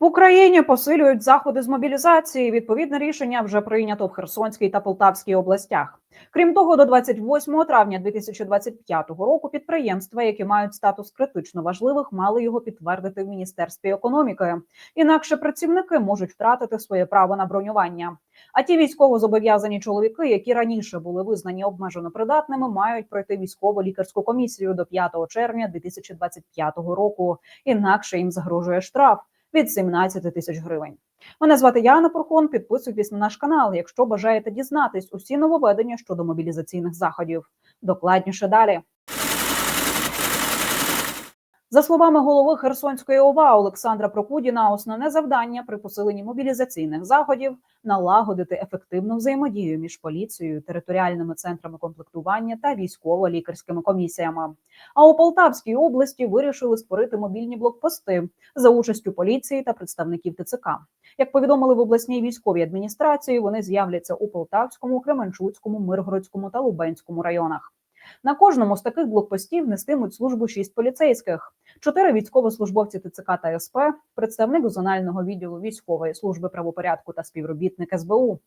В Україні посилюють заходи з мобілізації. Відповідне рішення вже прийнято в Херсонській та Полтавській областях. Крім того, до 28 травня 2025 року підприємства, які мають статус критично важливих, мали його підтвердити в міністерстві економіки. Інакше працівники можуть втратити своє право на бронювання. А ті військовозобов'язані чоловіки, які раніше були визнані обмежено придатними, мають пройти військово лікарську комісію до 5 червня 2025 року. Інакше їм загрожує штраф від 17 тисяч гривень. Мене звати Яна Порхон. Підписуйтесь на наш канал, якщо бажаєте дізнатись усі нововведення щодо мобілізаційних заходів. Докладніше далі. За словами голови Херсонської ОВА Олександра Прокудіна, основне завдання при посиленні мобілізаційних заходів налагодити ефективну взаємодію між поліцією, територіальними центрами комплектування та військово-лікарськими комісіями. А у Полтавській області вирішили створити мобільні блокпости за участю поліції та представників ТЦК. Як повідомили в обласній військовій адміністрації, вони з'являться у Полтавському, Кременчуцькому, Миргородському та Лубенському районах. На кожному з таких блокпостів нестимуть службу шість поліцейських, чотири військовослужбовці ТЦК та СП, представник зонального відділу військової служби правопорядку та співробітник СБУ.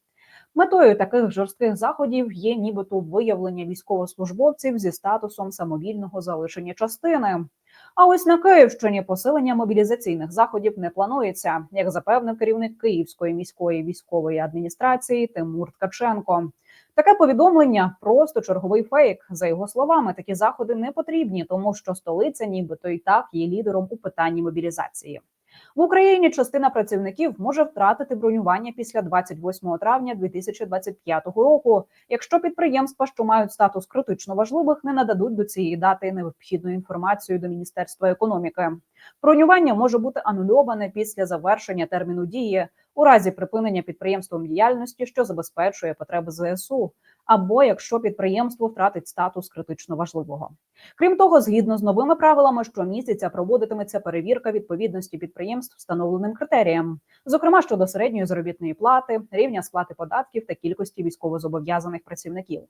Метою таких жорстких заходів є нібито виявлення військовослужбовців зі статусом самовільного залишення частини. А ось на Київщині посилення мобілізаційних заходів не планується, як запевнив керівник Київської міської військової адміністрації Тимур Ткаченко. Таке повідомлення просто черговий фейк. За його словами, такі заходи не потрібні, тому що столиця, нібито і так є лідером у питанні мобілізації. В Україні частина працівників може втратити бронювання після 28 травня 2025 року, якщо підприємства, що мають статус критично важливих, не нададуть до цієї дати необхідну інформацію до Міністерства економіки. Бронювання може бути анульоване після завершення терміну дії у разі припинення підприємством діяльності, що забезпечує потреби ЗСУ, або якщо підприємство втратить статус критично важливого. Крім того, згідно з новими правилами, щомісяця проводитиметься перевірка відповідності підприємств встановленим критеріям, зокрема щодо середньої заробітної плати, рівня сплати податків та кількості військовозобов'язаних працівників.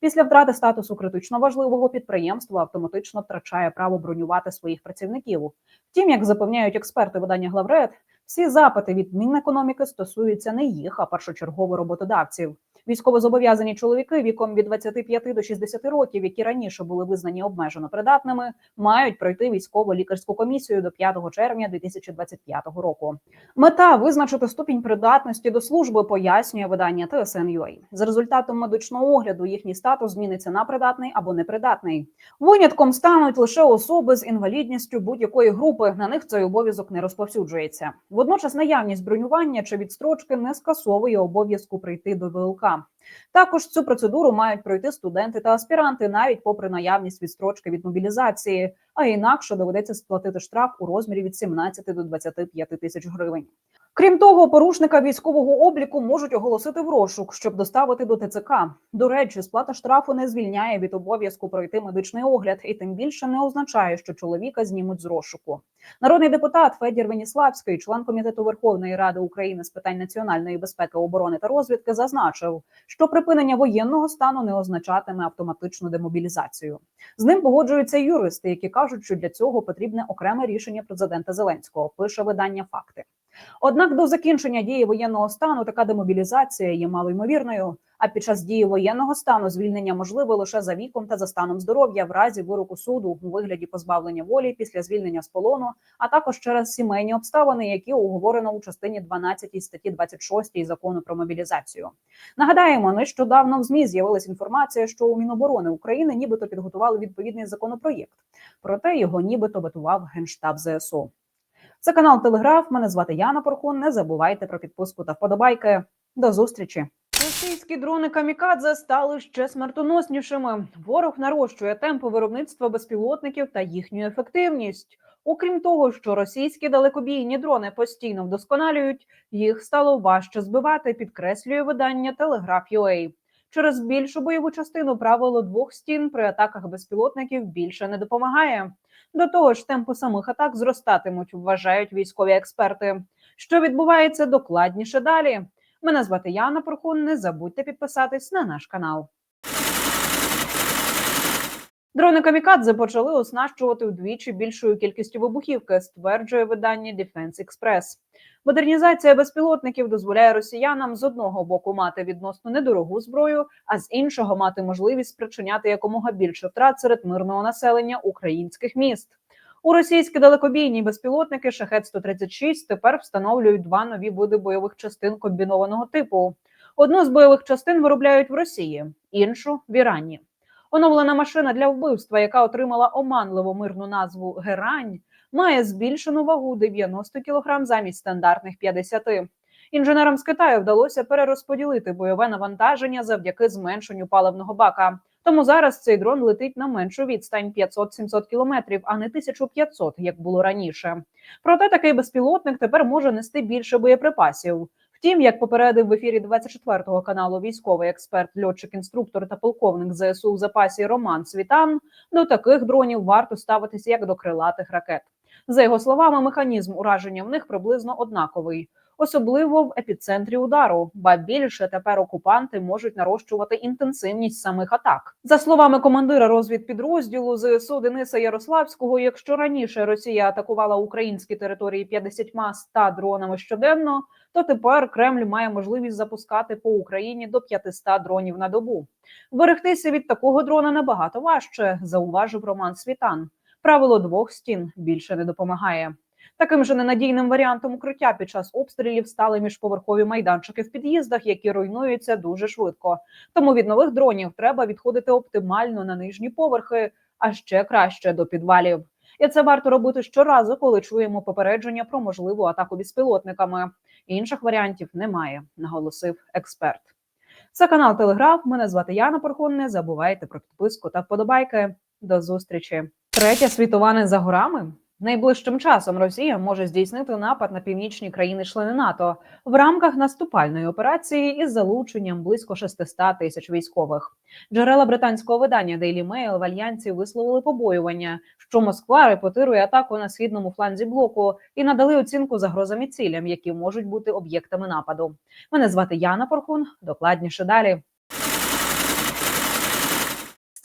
Після втрати статусу критично важливого підприємство автоматично втрачає право бронювати своїх працівників. Втім, як запевняють експерти видання Главред, всі запити від Мінекономіки стосуються не їх, а першочергово роботодавців. Військовозобов'язані чоловіки віком від 25 до 60 років, які раніше були визнані обмежено придатними, мають пройти військово-лікарську комісію до 5 червня 2025 року. Мета визначити ступінь придатності до служби, пояснює видання TSN.ua. За результатом медичного огляду їхній статус зміниться на придатний або непридатний. Винятком стануть лише особи з інвалідністю будь-якої групи. На них цей обов'язок не розповсюджується. Водночас наявність бронювання чи відстрочки не скасовує обов'язку прийти до ВЛК. Також цю процедуру мають пройти студенти та аспіранти, навіть попри наявність відстрочки від мобілізації, а інакше доведеться сплатити штраф у розмірі від 17 до 25 тисяч гривень. Крім того, порушника військового обліку можуть оголосити в розшук, щоб доставити до ТЦК. До речі, сплата штрафу не звільняє від обов'язку пройти медичний огляд, і тим більше не означає, що чоловіка знімуть з розшуку. Народний депутат Федір Веніславський, член комітету Верховної Ради України з питань національної безпеки, оборони та розвідки, зазначив, що припинення воєнного стану не означатиме автоматичну демобілізацію. З ним погоджуються юристи, які кажуть, що для цього потрібне окреме рішення президента Зеленського. Пише видання факти. Однак до закінчення дії воєнного стану така демобілізація є малоймовірною. А під час дії воєнного стану звільнення можливе лише за віком та за станом здоров'я в разі вироку суду у вигляді позбавлення волі після звільнення з полону, а також через сімейні обставини, які оговорено у частині 12 статті 26 закону про мобілізацію. Нагадаємо, нещодавно в змі з'явилася інформація, що у Міноборони України нібито підготували відповідний законопроєкт, проте його нібито ветував генштаб ЗСУ. Це канал Телеграф. Мене звати Яна Порхун. Не забувайте про підписку та вподобайки. До зустрічі. Російські дрони камікадзе стали ще смертоноснішими. Ворог нарощує темпи виробництва безпілотників та їхню ефективність. Окрім того, що російські далекобійні дрони постійно вдосконалюють, їх стало важче збивати. Підкреслює видання Telegraph.ua. Через більшу бойову частину правило двох стін при атаках безпілотників більше не допомагає. До того ж, темпи самих атак зростатимуть, вважають військові експерти. Що відбувається докладніше далі? Мене звати Яна Прохун. Не забудьте підписатись на наш канал. Дрони камікадзе почали оснащувати вдвічі більшою кількістю вибухівки, стверджує видання Defense Express. Модернізація безпілотників дозволяє росіянам з одного боку мати відносно недорогу зброю, а з іншого мати можливість спричиняти якомога більше втрат серед мирного населення українських міст. У російські далекобійні безпілотники шахет 136 тепер встановлюють два нові види бойових частин комбінованого типу. Одну з бойових частин виробляють в Росії, іншу в Ірані. Оновлена машина для вбивства, яка отримала оманливу мирну назву Герань, має збільшену вагу 90 кг замість стандартних 50. Інженерам з Китаю вдалося перерозподілити бойове навантаження завдяки зменшенню паливного бака. Тому зараз цей дрон летить на меншу відстань 500-700 кілометрів, а не 1500, як було раніше. Проте такий безпілотник тепер може нести більше боєприпасів. Втім, як попередив в ефірі 24-го каналу військовий експерт, льотчик, інструктор та полковник ЗСУ в запасі Роман Світан, до таких дронів варто ставитися як до крилатих ракет. За його словами, механізм ураження в них приблизно однаковий, особливо в епіцентрі удару. Ба більше тепер окупанти можуть нарощувати інтенсивність самих атак. За словами командира розвідпідрозділу ЗСУ Дениса Ярославського, якщо раніше Росія атакувала українські території 50-100 дронами щоденно, то тепер Кремль має можливість запускати по Україні до 500 дронів на добу. Берегтися від такого дрона набагато важче, зауважив Роман Світан. Правило двох стін більше не допомагає. Таким же ненадійним варіантом укриття під час обстрілів стали міжповерхові майданчики в під'їздах, які руйнуються дуже швидко. Тому від нових дронів треба відходити оптимально на нижні поверхи, а ще краще до підвалів. І це варто робити щоразу, коли чуємо попередження про можливу атаку безпілотниками. Інших варіантів немає, наголосив експерт. Це канал Телеграф. Мене звати Яна Порхон. Не забувайте про підписку та вподобайки. До зустрічі. Третя світова не за горами. Найближчим часом Росія може здійснити напад на північні країни-члени НАТО в рамках наступальної операції із залученням близько 600 тисяч військових. Джерела британського видання Daily Mail в альянсі висловили побоювання, що Москва репетирує атаку на східному фланзі блоку і надали оцінку загрозам і цілям, які можуть бути об'єктами нападу. Мене звати Яна Порхун. Докладніше далі.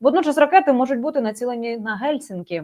Водночас ракети можуть бути націлені на Гельсінкі.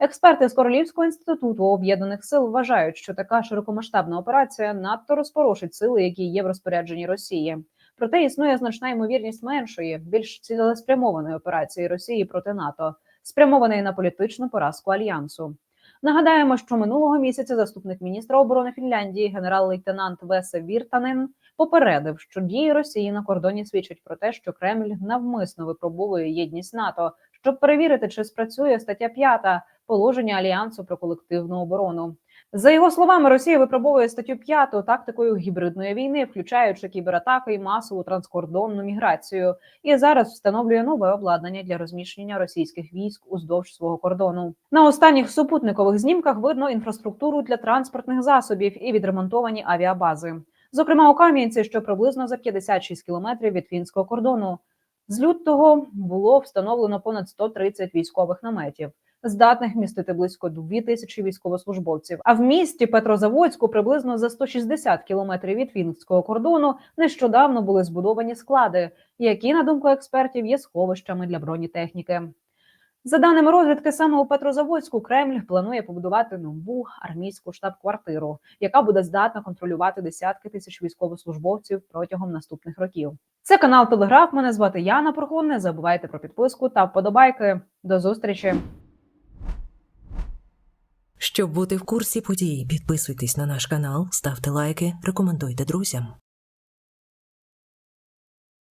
Експерти з Королівського інституту об'єднаних сил вважають, що така широкомасштабна операція надто розпорошить сили, які є в розпорядженні Росії. Проте існує значна ймовірність меншої, більш цілеспрямованої операції Росії проти НАТО, спрямованої на політичну поразку альянсу. Нагадаємо, що минулого місяця заступник міністра оборони Фінляндії, генерал-лейтенант Весе Віртанен, попередив, що дії Росії на кордоні свідчать про те, що Кремль навмисно випробовує єдність НАТО, щоб перевірити, чи спрацює стаття 5 положення альянсу про колективну оборону. За його словами, Росія випробовує статтю 5 тактикою гібридної війни, включаючи кібератаки і масову транскордонну міграцію, і зараз встановлює нове обладнання для розміщення російських військ уздовж свого кордону. На останніх супутникових знімках видно інфраструктуру для транспортних засобів і відремонтовані авіабази. Зокрема, у Кам'янці, що приблизно за 56 кілометрів від фінського кордону. З лютого було встановлено понад 130 військових наметів, здатних містити близько 2 тисячі військовослужбовців. А в місті Петрозаводську, приблизно за 160 кілометрів від фінського кордону, нещодавно були збудовані склади, які, на думку експертів, є сховищами для бронетехніки. За даними розвідки, саме у Петрозаводську Кремль планує побудувати нову армійську штаб-квартиру, яка буде здатна контролювати десятки тисяч військовослужбовців протягом наступних років. Це канал Телеграф. Мене звати Яна Прохун. Не забувайте про підписку та вподобайки. До зустрічі. Щоб бути в курсі подій, підписуйтесь на наш канал, ставте лайки, рекомендуйте друзям.